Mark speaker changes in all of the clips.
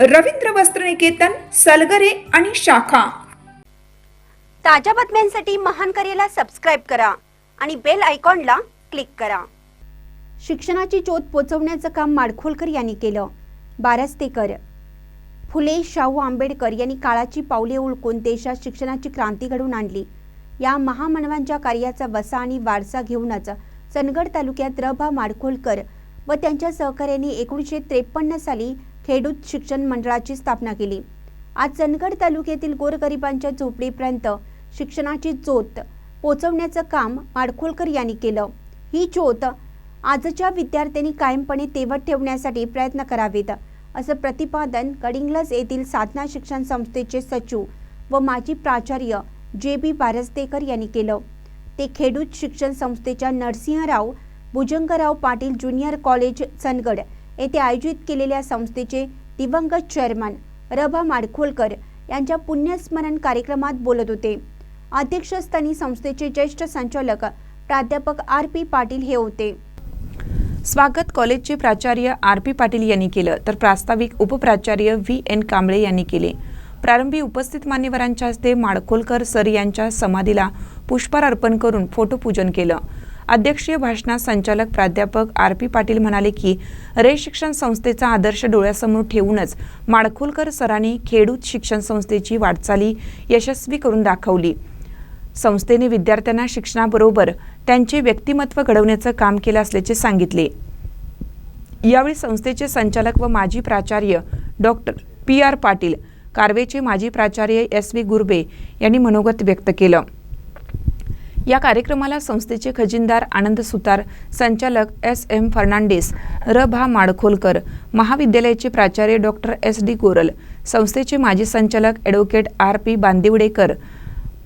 Speaker 1: रवींद्र वस्त्रनिकेतन सलगरे आणि शाखा.
Speaker 2: ताज्या बातम्यांसाठी महान करेला सबस्क्राईब करा आणि बेल आयकॉनला क्लिक करा. शिक्षणाची ज्योत पोचवण्याचं काम माडखोलकर यांनी केलं. बारस्तेकर. फुले शाहू आंबेडकर यांनी काळाची पावले ओळखून देशात शिक्षणाची क्रांती घडवून आणली. या महामानवांच्या कार्याचा वसा आणि वारसा घेऊनच चंदगड तालुक्यात रभा माडखोलकर व त्यांच्या सहकार्यांनी एकोणीसशे त्रेपन्न साली खेडूत शिक्षण मंडळाची स्थापना केली. आज चंदगड तालुक्यातील गोरगरिबांच्या झोपडीपर्यंत शिक्षणाची ज्योत पोचवण्याचं काम माडखोलकर यांनी केलं. ही ज्योत आजच्या विद्यार्थ्यांनी कायमपणे तेवत ठेवण्यासाठी प्रयत्न करावेत असं प्रतिपादन गडिंग्लज येथील साधना शिक्षण संस्थेचे सचिव व माजी प्राचार्य जे बी बारसदेकर यांनी केलं. ते खेडूत शिक्षण संस्थेच्या नरसिंहराव भुजंगराव पाटील ज्युनियर कॉलेज चंदगड येथे आयोजित केलेल्या संस्थेचे दिवंगत चेअरमन रभा माडखोलकर यांच्या पुण्यस्मरण कार्यक्रमात बोलत होते. अध्यक्षस्थानी संस्थेचे ज्येष्ठ संचालक प्राध्यापक आर पी पाटील हे होते.
Speaker 3: स्वागत कॉलेजचे प्राचार्य आर पी पाटील यांनी केलं तर प्रास्ताविक उपप्राचार्य व्ही एन कांबळे यांनी केले. प्रारंभी उपस्थित मान्यवरांच्या हस्ते माडखोलकर सर यांच्या समाधीला पुष्पार अर्पण करून फोटोपूजन केलं. अध्यक्षीय भाषणात संचालक प्राध्यापक आर पी पाटील म्हणाले की रे शिक्षण संस्थेचा आदर्श डोळ्यासमोर ठेवूनच माडखोलकर सरांनी खेडूत शिक्षण संस्थेची वाटचाली यशस्वी करून दाखवली. संस्थेने विद्यार्थ्यांना शिक्षणाबरोबर त्यांचे व्यक्तिमत्व घडवण्याचं काम केलं असल्याचे सांगितले. यावेळी संस्थेचे संचालक व माजी प्राचार्य डॉक्टर पी आर पाटील कारवेचे माजी प्राचार्य एस व्ही गुरबे यांनी मनोगत व्यक्त केलं. या कार्यक्रमाला संस्थेचे खजिनदार आनंद सुतार संचालक एस एम फर्नांडिस र भा माडखोलकर महाविद्यालयाचे प्राचार्य डॉक्टर एस डी गोरल संस्थेचे माजी संचालक ॲडव्होकेट आर पी बांदिवडेकर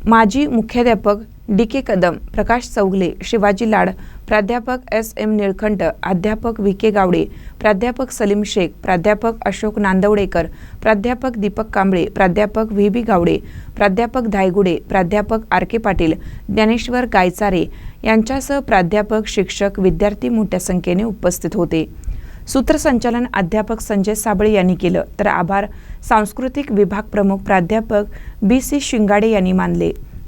Speaker 3: माजी मुख्याध्यापक डी के कदम प्रकाश चौगले शिवाजी लाड प्राध्यापक एस एम निळखंड अध्यापक व्ही के गावडे प्राध्यापक सलीम शेख प्राध्यापक अशोक नांदवडेकर प्राध्यापक दीपक कांबळे प्राध्यापक व्ही बी गावडे प्राध्यापक धायगुडे प्राध्यापक आर के पाटील ज्ञानेश्वर गायचारे यांच्यासह प्राध्यापक शिक्षक विद्यार्थी मोठ्या संख्येने उपस्थित होते. सूत्रसंचालन अध्यापक संजय साबळे यांनी केलं. तर आभार. सांस्कृतिक विभाग प्रमुख प्राध्यापक बी सी शिंगाडे यांनी मानले.